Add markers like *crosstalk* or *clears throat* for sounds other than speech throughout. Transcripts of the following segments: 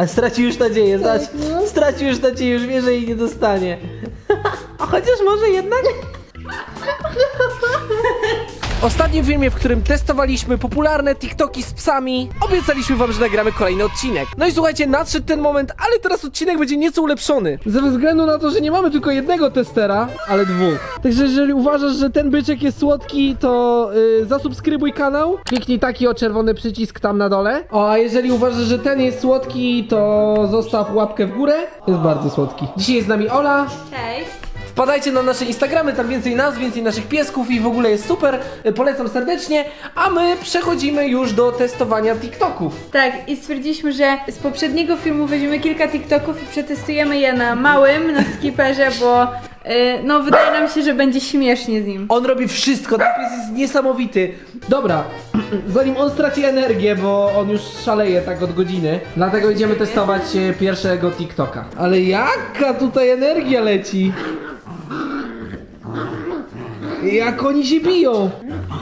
A stracił już nadzieję, zobacz. no. Stracił już nadzieję, już wie, że jej nie dostanie. *laughs* A chociaż może jednak? W ostatnim filmie, w którym testowaliśmy popularne TikToki z psami, obiecaliśmy wam, że nagramy kolejny odcinek. No i słuchajcie, nadszedł ten moment, ale teraz odcinek będzie nieco ulepszony. Ze względu na to, że nie mamy tylko jednego testera, ale dwóch. Także jeżeli uważasz, że ten byczek jest słodki, to yy, zasubskrybuj kanał, kliknij taki o czerwony przycisk tam na dole. O, a jeżeli uważasz, że ten jest słodki, to zostaw łapkę w górę. Jest bardzo słodki. Dzisiaj jest z nami Ola. Cześć. Wpadajcie na nasze Instagramy, tam więcej nazw, więcej naszych piesków i w ogóle jest super. Polecam serdecznie. A my przechodzimy już do testowania TikToków. Tak, i stwierdziliśmy, że z poprzedniego filmu weźmiemy kilka TikToków i przetestujemy je na małym, na skiperze, bo y, no wydaje nam się, że będzie śmiesznie z nim. On robi wszystko, ten pies jest niesamowity. Dobra, *clears throat* zanim on straci energię, bo on już szaleje tak od godziny, dlatego idziemy testować e, pierwszego TikToka. Ale jaka tutaj energia leci? Jak oni się biją!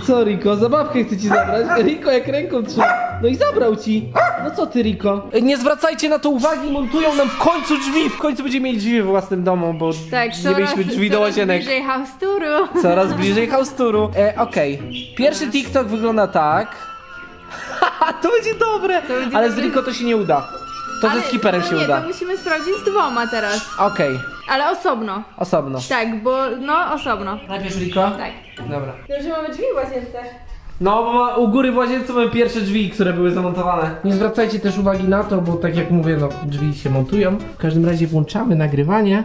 Co Riko, zabawkę chce ci zabrać? Riko jak ręką trzyma. No i zabrał ci. No co ty Riko? Nie zwracajcie na to uwagi, montują nam w końcu drzwi. W końcu będziemy mieli drzwi we własnym domu, bo Tak, nie mieliśmy drzwi do łazienek. bliżej house touru. Coraz bliżej hausturu. E, Okej. Pierwszy TikTok wygląda tak. Haha, *laughs* to będzie dobre! To będzie Ale z dobre. Riko to się nie uda. To ze Ale- skiperem no się nie, uda. to musimy sprawdzić z dwoma teraz. Okej, Ale osobno. osobno. Tak, bo no osobno. Najpierw Riko? Tak. Dobra. Już mamy drzwi w łazience. No, bo u góry w łazience mamy pierwsze drzwi, które były zamontowane. Nie zwracajcie też uwagi na to, bo tak jak mówię, no drzwi się montują. W każdym razie włączamy nagrywanie.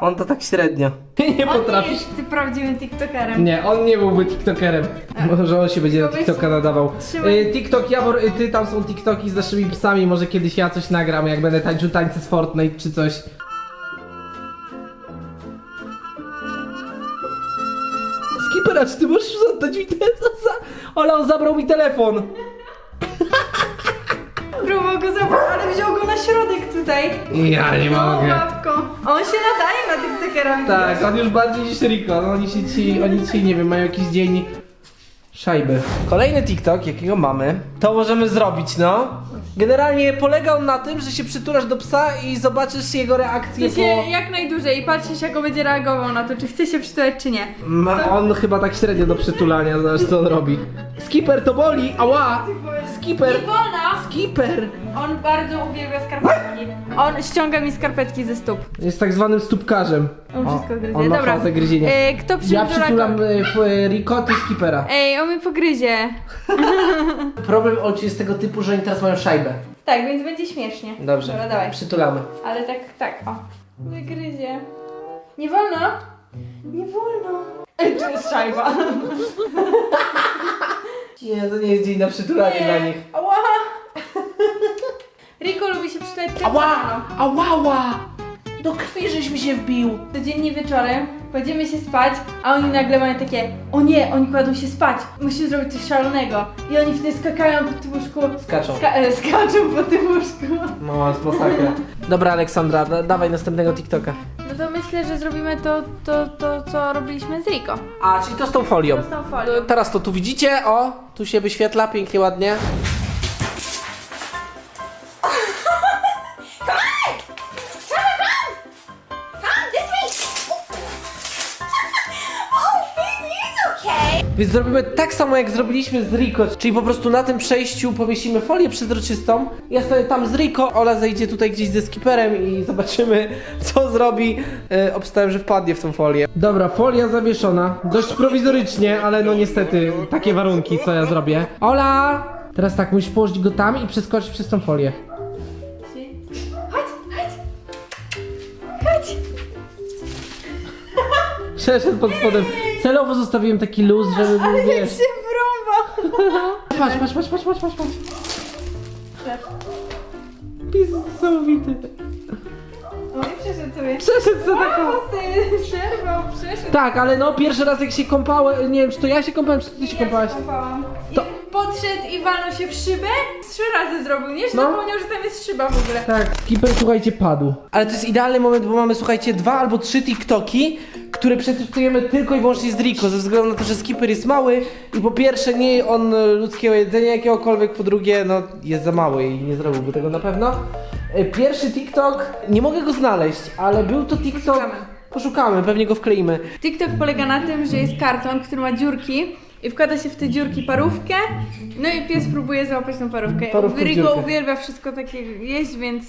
On to tak średnio. *laughs* Nie On nie potrafi. jest ty prawdziwym tiktokerem. Nie, on nie byłby TikTokerem. Może on się będzie na Powiedz- TikToka nadawał. Trzymaj- Y, TikTok, Jawor, y, ty tam są TikToki z naszymi psami, może kiedyś ja coś nagram, jak będę tańczył tańce z Fortnite czy coś. Skipera, czy ty możesz oddać mi telefon? *laughs* Ola, on zabrał mi telefon. Próbował go zabrać, ale wziął go na środek tutaj. Ja nie łapką. On się nadaje na tiktokera. Tak, on już bardziej niż Rico. No, oni się ci, oni dzisiaj, nie wiem, mają jakiś dzień szajby. Kolejny TikTok, jakiego mamy, to możemy zrobić, no. Generalnie polega on na tym, że się przytulasz do psa i zobaczysz jego reakcję się po... jak najdłużej i patrzysz jak on będzie reagował na to, czy chce się przytulać, czy nie. Ma, on chyba tak średnio do przytulania, zobacz co on robi. Skipper to boli, ała! Skipper! Nie wolno! Skipper! On bardzo uwielbia skarpetki. On ściąga mi skarpetki ze stóp. Jest tak zwanym stópkarzem. On wszystko gryzie. On ma Dobra. fazę gryzienia. E, kto Ja przytula przytulam Rico, ty Skipera. Ej, on mi pogryzie. *laughs* Problem Olci jest tego typu, że oni teraz mają szajbę. Tak, więc będzie śmiesznie. Dobrze, Dobra, dawaj. przytulamy. Ale tak, tak, o. Wygryzie. Nie wolno? Nie wolno. Ej, tu jest szajba. *laughs* Nie, to nie jest dzień na przytulanie dla nich. Ała. Riko lubi się przytulać Ała! rano. Ałała! Do krwi żeś mi się wbił. Codziennie wieczorem kładziemy się spać, a oni nagle mają takie O nie, oni kładą się spać, musimy zrobić coś szalonego. I oni wtedy skakają po tym łóżku. Skaczą. Ska e, skaczą po tym łóżku. Jest masakra. Dobra, Aleksandra, da dawaj następnego TikToka. No to myślę, że zrobimy to, to, to co robiliśmy z Riko. A, czyli to z tą folią. To z tą folią. Teraz to tu widzicie, o, tu się wyświetla pięknie, ładnie. Więc zrobimy tak samo jak zrobiliśmy z Rico, czyli po prostu na tym przejściu powiesimy folię przezroczystą. Ja stoję tam z Rico, Ola zejdzie tutaj gdzieś ze skiperem i zobaczymy *laughs* co zrobi. Obstałem, że wpadnie w tą folię. Dobra, folia zawieszona. Dość prowizorycznie, ale no niestety takie warunki, co ja zrobię. Ola! Teraz tak, musisz położyć go tam i przeskoczyć przez tą folię. Chodź, chodź. Chodź. Przeszedł pod spodem. Celowo zostawiłem taki luz, żeby był, Ale jak wiesz... się wrąba. *laughs* Patrz, patrz, patrz, patrz, patrz, patrz, patrz. Pies niesamowity. O, i przeszedł sobie. Przeszedł sobie taką... Przerwał, przeszedł. Tak, ale no pierwszy raz jak się kąpałem, nie wiem czy to ja się kąpałem, czy ty się kąpałaś. kąpałam. To- I podszedł i walnął się w szybę. Trzy razy zrobił, nie? Że No. zapomniał, że tam jest szyba w ogóle. Tak, skipper słuchajcie padł. Ale to jest idealny moment, bo mamy słuchajcie dwa albo trzy TikToki, który przetestujemy tylko i wyłącznie z Rico, ze względu na to, że skipper jest mały i po pierwsze nie je on e, ludzkiego jedzenia jakiegokolwiek, po drugie no jest za mały i nie zrobiłby tego na pewno. E, Pierwszy TikTok, nie mogę go znaleźć, ale był to TikTok... Poszukamy. Poszukamy, pewnie go wkleimy. TikTok polega na tym, że jest karton, który ma dziurki i wkłada się w te dziurki parówkę, no i pies próbuje załapać tą parówkę. Parówkę w dziurkę. uwielbia wszystko takie jeść, więc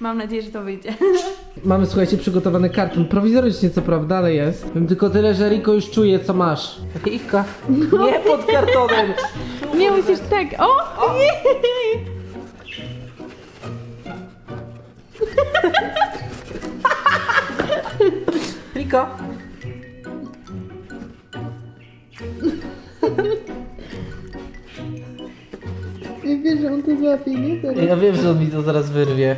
mam nadzieję, że to wyjdzie. *laughs* Mamy, słuchajcie, przygotowany karton. Prowizorycznie, co prawda, ale jest. Wiem tylko tyle, że Riko już czuje, co masz. Rika, nie pod kartonem. Nie musisz tak, o! Riko. To złapie, nie? Ja wiem, że on mi to zaraz wyrwie.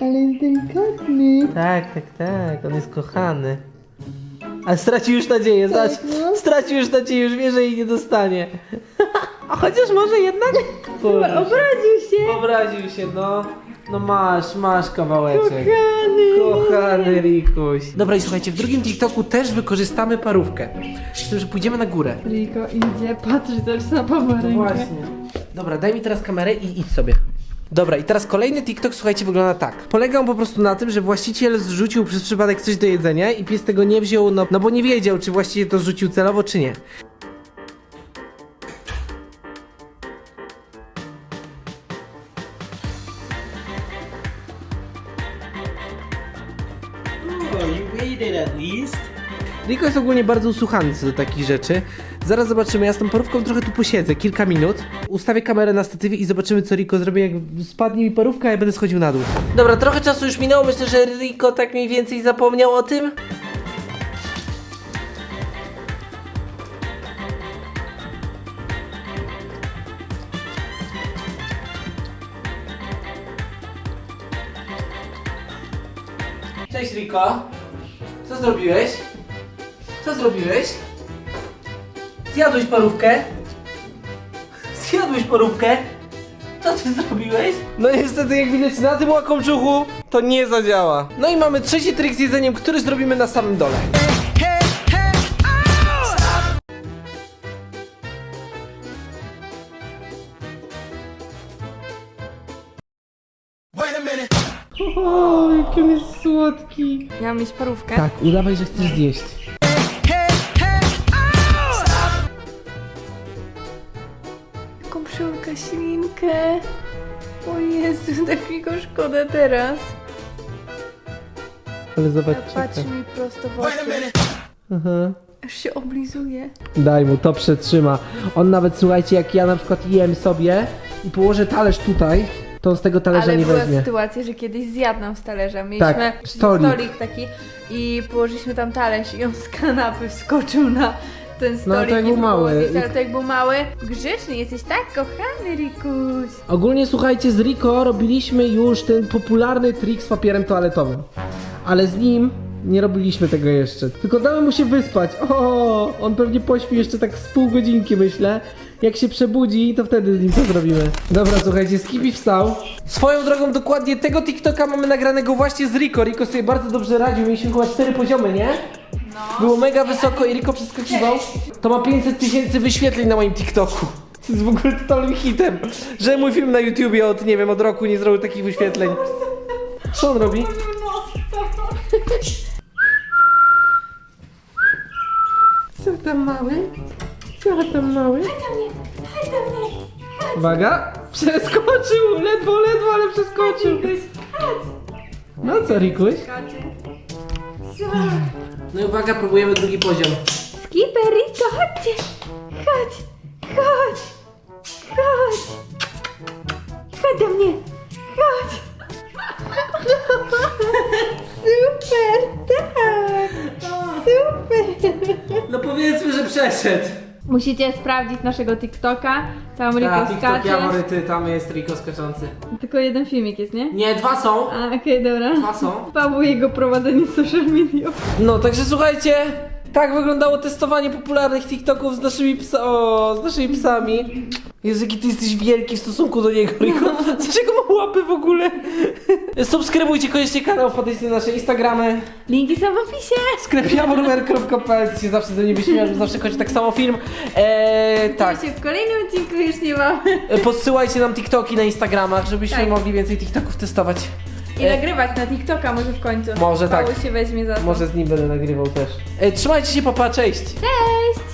Ale jest delikatny. Tak, tak, tak, on jest kochany. Ale stracił już nadzieję, Tak, zobacz. no. Stracił już nadzieję, już wie, że jej nie dostanie. *laughs* A chociaż może jednak? Boże. Obraził się! Obraził się, no. No masz, masz kawałeczek. Kochany. Kochany Rikuś. Dobra i słuchajcie, w drugim TikToku też wykorzystamy parówkę. Z tym, że pójdziemy na górę. Rico idzie, patrzy też na pomarańkę. Dobra, daj mi teraz kamerę i idź sobie. Dobra, i teraz kolejny TikTok, słuchajcie, wygląda tak. Polega on po prostu na tym, że właściciel zrzucił przez przypadek coś do jedzenia i pies tego nie wziął, no, no bo nie wiedział, czy właściciel to zrzucił celowo, czy nie. Oh, you waited at least. Rico jest ogólnie bardzo usłuchany co do takich rzeczy. Zaraz zobaczymy, ja z tą parówką trochę tu posiedzę, kilka minut. Ustawię kamerę na statywie i zobaczymy, co Rico zrobi, jak spadnie mi parówka, a ja będę schodził na dół. Dobra, trochę czasu już minęło, myślę, że Rico tak mniej więcej zapomniał o tym. Cześć Rico. Co zrobiłeś? Co zrobiłeś? Zjadłeś parówkę? Zjadłeś parówkę? Co ty zrobiłeś? No niestety jak widać na tym łakomczuchu to nie zadziała. No i mamy trzeci trik z jedzeniem, który zrobimy na samym dole. O, jaki on jest słodki. Miałam mieć parówkę. Tak, udawaj, że chcesz zjeść. Jaką przyłka ślinkę. O Jezu, *laughs* tak mi go szkoda teraz. Ale zobacz, Patrzy mi prosto w oczy. Aha. Aż się oblizuje. Daj mu, to przetrzyma. On nawet, słuchajcie, jak ja na przykład jem sobie i położę talerz tutaj, to z tego talerza Ale nie była weźmie. sytuacja, że kiedyś zjadł nam z talerza. Mieliśmy Tak, przecież stolik. stolik taki i położyliśmy tam talerz i on z kanapy wskoczył na ten stolik. No, to jak i był było mały. Ale to jak był mały. Grzeczny jesteś tak kochany, Rikuś. Ogólnie, słuchajcie, z Rico robiliśmy już ten popularny trik z papierem toaletowym. Ale z nim nie robiliśmy tego jeszcze. Tylko damy mu się wyspać. O, on pewnie pośpi jeszcze tak z pół godzinki, myślę. Jak się przebudzi, to wtedy z nim to zrobimy. Dobra, słuchajcie, Skippy wstał. Swoją drogą, dokładnie tego TikToka mamy nagranego właśnie z Rico. Rico sobie bardzo dobrze radził, mieliśmy chyba cztery poziomy, nie? Było mega wysoko i Rico przeskakiwał. To ma 500 tysięcy wyświetleń na moim TikToku. To jest w ogóle totalnym hitem. Że mój film na YouTubie od, nie wiem, od roku nie zrobił takich wyświetleń. Co on robi? Co tam mały? Co tam mały? Uwaga! Przeskoczył! Ledwo, ledwo, ale przeskoczył! No co, Rikuś? No i uwaga, próbujemy drugi poziom. Skipper, Riko, chodźcie. Chodź, chodź, chodź. Chodź do mnie, chodź. Super, tak. Super. No powiedzmy, że przeszedł. Musicie sprawdzić naszego TikToka. Tam Riko Tak, TikTok skacze. Tam jest Riko skaczący. Tylko jeden filmik jest, nie? Nie, dwa są. A, okej, dobra. Dwa są. Paweł i jego prowadzenie social media. No, także słuchajcie, tak wyglądało testowanie popularnych TikToków z naszymi, psa o, z naszymi psami. Jezu, jaki ty jesteś wielki w stosunku do niego, Riko. *laughs* Dlaczego ma łapy w ogóle? Subskrybujcie koniecznie kanał, wpadajcie na nasze Instagramy. Linki są w opisie. Sklep jaworwer.pl się zawsze do niej wyśmiewasz, bo zawsze kończy tak samo film. Eee, tak. Się w kolejnym odcinku już nie mamy. E, Podsyłajcie nam TikToki na Instagramach, żebyśmy Tak. mogli więcej TikToków testować. I E, nagrywać na TikToka może w końcu. Może tak. Paweł się weźmie za to. Może z nim będę nagrywał też. E, trzymajcie się, papa, cześć! Cześć!